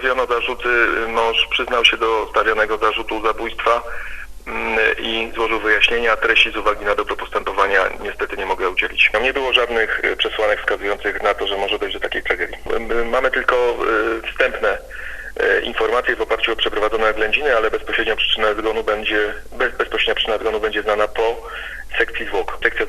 stawiono zarzuty, mąż przyznał się do stawianego zarzutu zabójstwa mm, i złożył wyjaśnienia. Treści z uwagi na dobro postępowania niestety nie mogę udzielić. No, nie było żadnych e, przesłanek wskazujących na to, że może dojść do takiej tragedii. Mamy tylko e, wstępne e, informacje w oparciu o przeprowadzone oględziny, ale bezpośrednia przyczyna zgonu będzie, bezpośrednia przyczyna zgonu będzie znana po sekcji zwłok. Sekcja.